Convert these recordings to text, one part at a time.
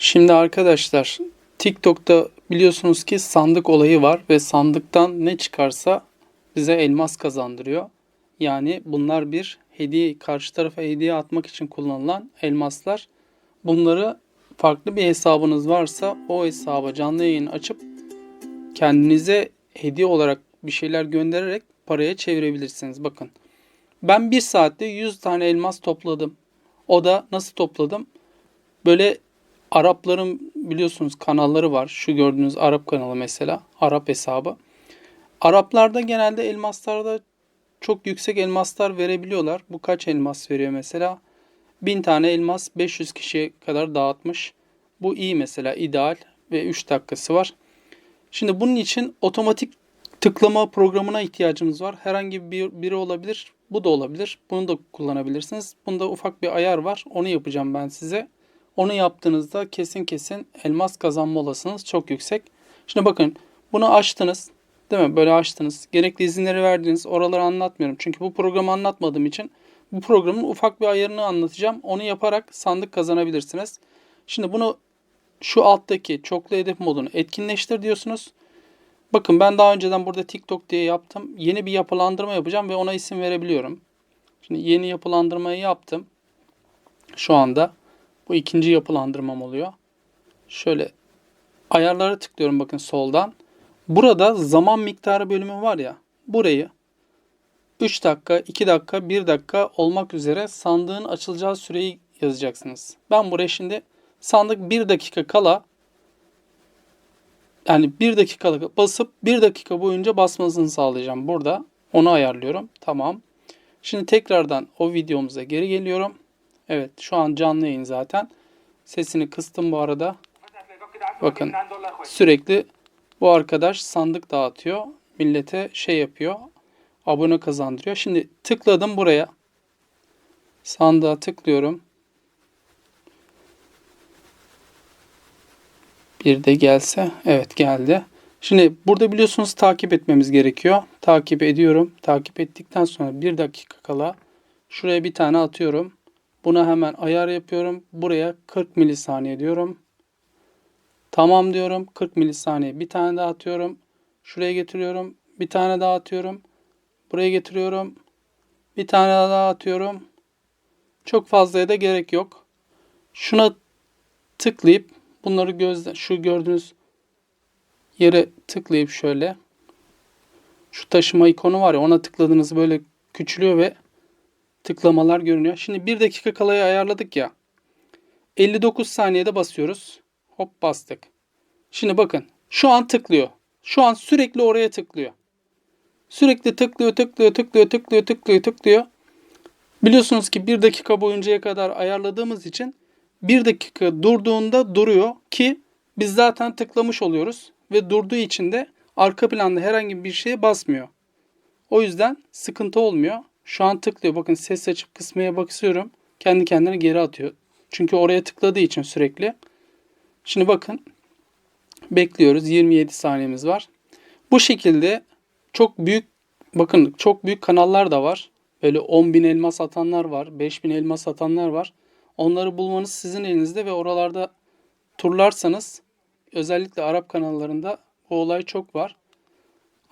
Şimdi arkadaşlar TikTok'ta biliyorsunuz ki sandık olayı var ve sandıktan ne çıkarsa bize elmas kazandırıyor. Yani bunlar bir hediye karşı tarafa hediye atmak için kullanılan elmaslar. Bunları farklı bir hesabınız varsa o hesaba canlı yayın açıp kendinize hediye olarak bir şeyler göndererek paraya çevirebilirsiniz. Bakın ben bir saatte 100 tane elmas topladım. O da nasıl topladım? Böyle Arapların biliyorsunuz kanalları var. Şu gördüğünüz Arap kanalı mesela. Arap hesabı. Araplarda genelde elmaslarda çok yüksek elmaslar verebiliyorlar. Bu kaç elmas veriyor mesela? 1000 tane elmas 500 kişiye kadar dağıtmış. Bu iyi mesela ideal ve 3 dakikası var. Şimdi bunun için otomatik tıklama programına ihtiyacımız var. Herhangi bir biri olabilir. Bu da olabilir. Bunu da kullanabilirsiniz. Bunda ufak bir ayar var. Onu yapacağım ben size. Onu yaptığınızda kesin kesin elmas kazanma olasılığınız çok yüksek. Şimdi bakın bunu açtınız. Değil mi? Böyle açtınız. Gerekli izinleri verdiniz. Oraları anlatmıyorum. Çünkü bu programı anlatmadığım için bu programın ufak bir ayarını anlatacağım. Onu yaparak sandık kazanabilirsiniz. Şimdi bunu şu alttaki çoklu hedef modunu etkinleştir diyorsunuz. Bakın ben daha önceden burada TikTok diye yaptım. Yeni bir yapılandırma yapacağım ve ona isim verebiliyorum. Şimdi yeni yapılandırmayı yaptım. Şu anda bu ikinci yapılandırmam oluyor. Şöyle ayarlara tıklıyorum bakın soldan. Burada zaman miktarı bölümü var ya. Burayı 3 dakika, 2 dakika, 1 dakika olmak üzere sandığın açılacağı süreyi yazacaksınız. Ben buraya şimdi sandık 1 dakika kala yani 1 dakikalık basıp 1 dakika boyunca basmasını sağlayacağım burada. Onu ayarlıyorum. Tamam. Şimdi tekrardan o videomuza geri geliyorum. Evet şu an canlı yayın zaten. Sesini kıstım bu arada. Bakın sürekli bu arkadaş sandık dağıtıyor. Millete şey yapıyor. Abone kazandırıyor. Şimdi tıkladım buraya. Sandığa tıklıyorum. Bir de gelse. Evet geldi. Şimdi burada biliyorsunuz takip etmemiz gerekiyor. Takip ediyorum. Takip ettikten sonra bir dakika kala şuraya bir tane atıyorum. Buna hemen ayar yapıyorum. Buraya 40 milisaniye diyorum. Tamam diyorum. 40 milisaniye. Bir tane daha atıyorum. Şuraya getiriyorum. Bir tane daha atıyorum. Buraya getiriyorum. Bir tane daha atıyorum. Çok fazlaya da gerek yok. Şuna tıklayıp bunları gözle şu gördüğünüz yere tıklayıp şöyle şu taşıma ikonu var ya ona tıkladığınız böyle küçülüyor ve tıklamalar görünüyor. Şimdi 1 dakika kalayı ayarladık ya. 59 saniyede basıyoruz. Hop bastık. Şimdi bakın şu an tıklıyor. Şu an sürekli oraya tıklıyor. Sürekli tıklıyor, tıklıyor, tıklıyor, tıklıyor, tıklıyor, tıklıyor. Biliyorsunuz ki 1 dakika boyuncaya kadar ayarladığımız için 1 dakika durduğunda duruyor ki biz zaten tıklamış oluyoruz ve durduğu için de arka planda herhangi bir şeye basmıyor. O yüzden sıkıntı olmuyor. Şu an tıklıyor. Bakın ses açıp kısmaya bakıyorum. Kendi kendine geri atıyor. Çünkü oraya tıkladığı için sürekli. Şimdi bakın. Bekliyoruz. 27 saniyemiz var. Bu şekilde çok büyük bakın çok büyük kanallar da var. Böyle 10 bin elma satanlar var. 5 bin elma satanlar var. Onları bulmanız sizin elinizde ve oralarda turlarsanız özellikle Arap kanallarında bu olay çok var.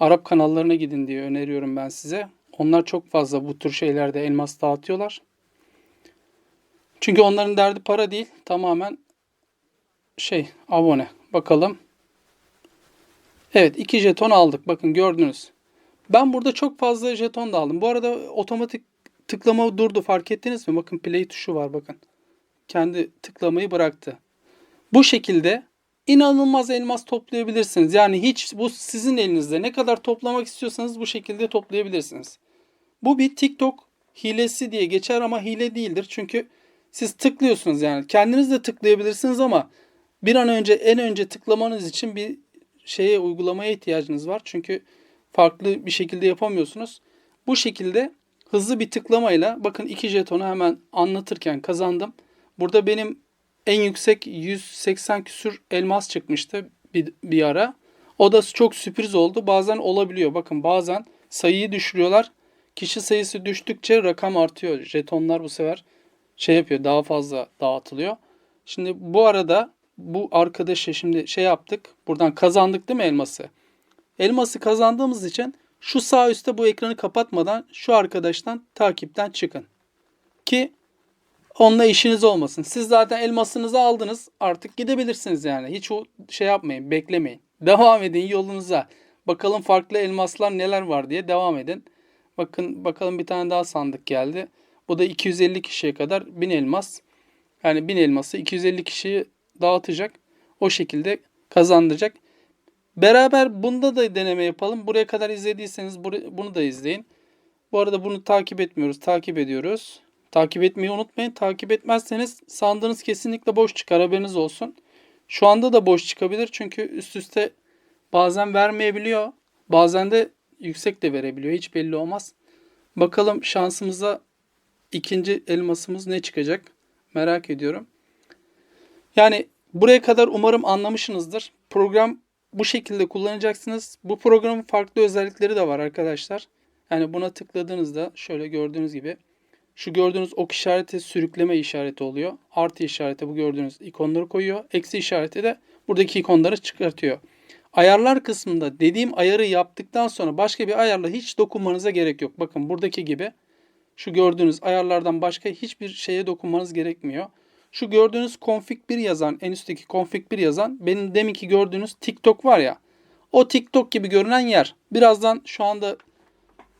Arap kanallarına gidin diye öneriyorum ben size. Onlar çok fazla bu tür şeylerde elmas dağıtıyorlar. Çünkü onların derdi para değil. Tamamen şey abone. Bakalım. Evet iki jeton aldık. Bakın gördünüz. Ben burada çok fazla jeton da aldım. Bu arada otomatik tıklama durdu. Fark ettiniz mi? Bakın play tuşu var bakın. Kendi tıklamayı bıraktı. Bu şekilde inanılmaz elmas toplayabilirsiniz. Yani hiç bu sizin elinizde. Ne kadar toplamak istiyorsanız bu şekilde toplayabilirsiniz. Bu bir TikTok hilesi diye geçer ama hile değildir. Çünkü siz tıklıyorsunuz yani. Kendiniz de tıklayabilirsiniz ama bir an önce en önce tıklamanız için bir şeye uygulamaya ihtiyacınız var. Çünkü farklı bir şekilde yapamıyorsunuz. Bu şekilde hızlı bir tıklamayla bakın iki jetonu hemen anlatırken kazandım. Burada benim en yüksek 180 küsür elmas çıkmıştı bir, bir ara. O da çok sürpriz oldu. Bazen olabiliyor. Bakın bazen sayıyı düşürüyorlar. Kişi sayısı düştükçe rakam artıyor. Jetonlar bu sefer şey yapıyor daha fazla dağıtılıyor. Şimdi bu arada bu arkadaşa şimdi şey yaptık. Buradan kazandık değil mi elması? Elması kazandığımız için şu sağ üstte bu ekranı kapatmadan şu arkadaştan takipten çıkın. Ki onunla işiniz olmasın. Siz zaten elmasınızı aldınız. Artık gidebilirsiniz yani. Hiç o şey yapmayın, beklemeyin. Devam edin yolunuza. Bakalım farklı elmaslar neler var diye devam edin. Bakın bakalım bir tane daha sandık geldi. Bu da 250 kişiye kadar 1000 elmas. Yani 1000 elması 250 kişiyi dağıtacak. O şekilde kazandıracak. Beraber bunda da deneme yapalım. Buraya kadar izlediyseniz bunu da izleyin. Bu arada bunu takip etmiyoruz. Takip ediyoruz. Takip etmeyi unutmayın. Takip etmezseniz sandığınız kesinlikle boş çıkar. Haberiniz olsun. Şu anda da boş çıkabilir. Çünkü üst üste bazen vermeyebiliyor. Bazen de yüksek de verebiliyor. Hiç belli olmaz. Bakalım şansımıza ikinci elmasımız ne çıkacak? Merak ediyorum. Yani buraya kadar umarım anlamışsınızdır. Program bu şekilde kullanacaksınız. Bu programın farklı özellikleri de var arkadaşlar. Yani buna tıkladığınızda şöyle gördüğünüz gibi şu gördüğünüz ok işareti sürükleme işareti oluyor. Artı işareti bu gördüğünüz ikonları koyuyor. Eksi işareti de buradaki ikonları çıkartıyor. Ayarlar kısmında dediğim ayarı yaptıktan sonra başka bir ayarla hiç dokunmanıza gerek yok. Bakın buradaki gibi şu gördüğünüz ayarlardan başka hiçbir şeye dokunmanız gerekmiyor. Şu gördüğünüz config 1 yazan, en üstteki config 1 yazan benim deminki gördüğünüz TikTok var ya. O TikTok gibi görünen yer. Birazdan şu anda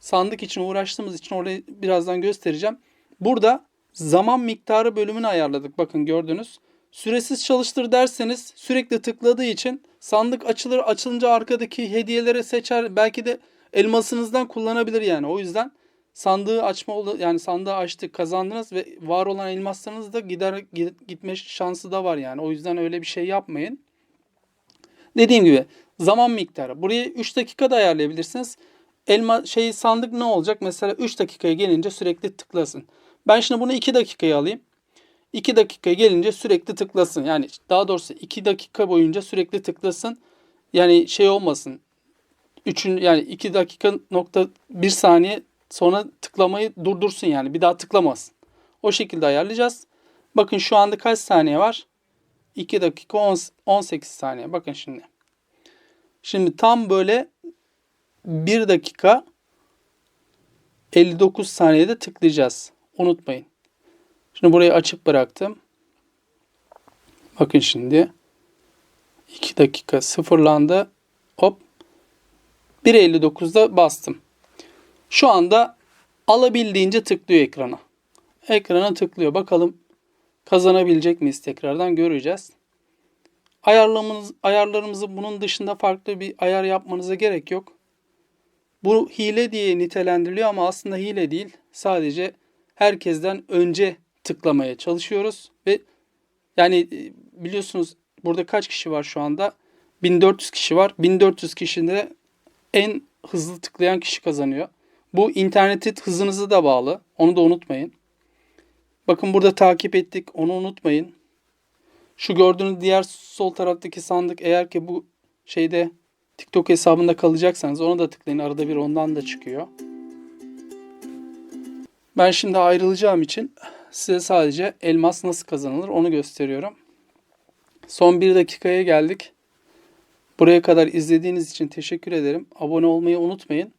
sandık için uğraştığımız için orayı birazdan göstereceğim. Burada zaman miktarı bölümünü ayarladık. Bakın gördünüz. Süresiz çalıştır derseniz sürekli tıkladığı için sandık açılır açılınca arkadaki hediyeleri seçer. Belki de elmasınızdan kullanabilir yani. O yüzden sandığı açma yani sandığı açtık kazandınız ve var olan elmaslarınız da gider gitme şansı da var yani. O yüzden öyle bir şey yapmayın. Dediğim gibi zaman miktarı. Burayı 3 dakikada ayarlayabilirsiniz. Elma şey sandık ne olacak? Mesela 3 dakikaya gelince sürekli tıklasın. Ben şimdi bunu 2 dakikaya alayım. 2 dakikaya gelince sürekli tıklasın. Yani daha doğrusu 2 dakika boyunca sürekli tıklasın. Yani şey olmasın. 3'ün yani 2 dakika nokta 1 saniye sonra tıklamayı durdursun yani. Bir daha tıklamasın. O şekilde ayarlayacağız. Bakın şu anda kaç saniye var? 2 dakika 10, 18 saniye. Bakın şimdi. Şimdi tam böyle 1 dakika 59 saniyede tıklayacağız. Unutmayın. Şimdi burayı açık bıraktım. Bakın şimdi 2 dakika sıfırlandı. Hop 1.59'da bastım. Şu anda alabildiğince tıklıyor ekrana. Ekrana tıklıyor. Bakalım kazanabilecek miyiz tekrardan göreceğiz. Ayarlarımız, ayarlarımızı bunun dışında farklı bir ayar yapmanıza gerek yok. Bu hile diye nitelendiriliyor ama aslında hile değil. Sadece herkesten önce tıklamaya çalışıyoruz ve yani e, biliyorsunuz burada kaç kişi var şu anda? 1400 kişi var. 1400 kişide en hızlı tıklayan kişi kazanıyor. Bu internetin hızınıza da bağlı. Onu da unutmayın. Bakın burada takip ettik. Onu unutmayın. Şu gördüğünüz diğer sol taraftaki sandık eğer ki bu şeyde TikTok hesabında kalacaksanız onu da tıklayın. Arada bir ondan da çıkıyor. Ben şimdi ayrılacağım için size sadece elmas nasıl kazanılır onu gösteriyorum. Son bir dakikaya geldik. Buraya kadar izlediğiniz için teşekkür ederim. Abone olmayı unutmayın.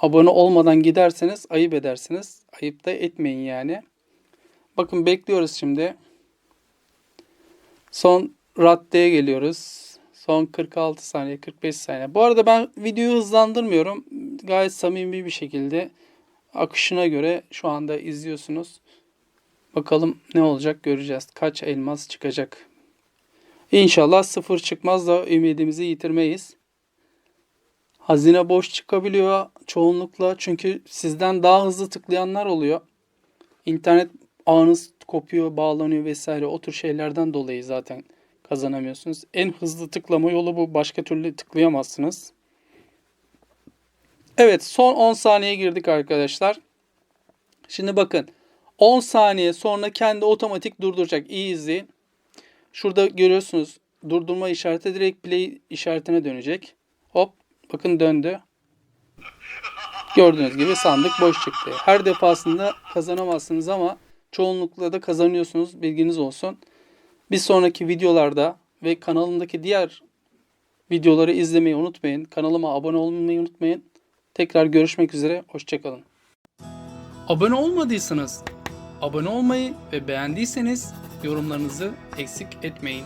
Abone olmadan giderseniz ayıp edersiniz. Ayıp da etmeyin yani. Bakın bekliyoruz şimdi. Son raddeye geliyoruz. Son 46 saniye, 45 saniye. Bu arada ben videoyu hızlandırmıyorum. Gayet samimi bir şekilde akışına göre şu anda izliyorsunuz. Bakalım ne olacak göreceğiz. Kaç elmas çıkacak. İnşallah sıfır çıkmaz da ümidimizi yitirmeyiz. Hazine boş çıkabiliyor çoğunlukla çünkü sizden daha hızlı tıklayanlar oluyor. İnternet ağınız kopuyor, bağlanıyor vesaire o tür şeylerden dolayı zaten kazanamıyorsunuz. En hızlı tıklama yolu bu. Başka türlü tıklayamazsınız. Evet son 10 saniye girdik arkadaşlar. Şimdi bakın 10 saniye sonra kendi otomatik durduracak. İyi. Şurada görüyorsunuz durdurma işareti direkt play işaretine dönecek. Hop bakın döndü. Gördüğünüz gibi sandık boş çıktı. Her defasında kazanamazsınız ama çoğunlukla da kazanıyorsunuz. Bilginiz olsun. Bir sonraki videolarda ve kanalımdaki diğer videoları izlemeyi unutmayın. Kanalıma abone olmayı unutmayın. Tekrar görüşmek üzere. Hoşçakalın. Abone olmadıysanız abone olmayı ve beğendiyseniz yorumlarınızı eksik etmeyin.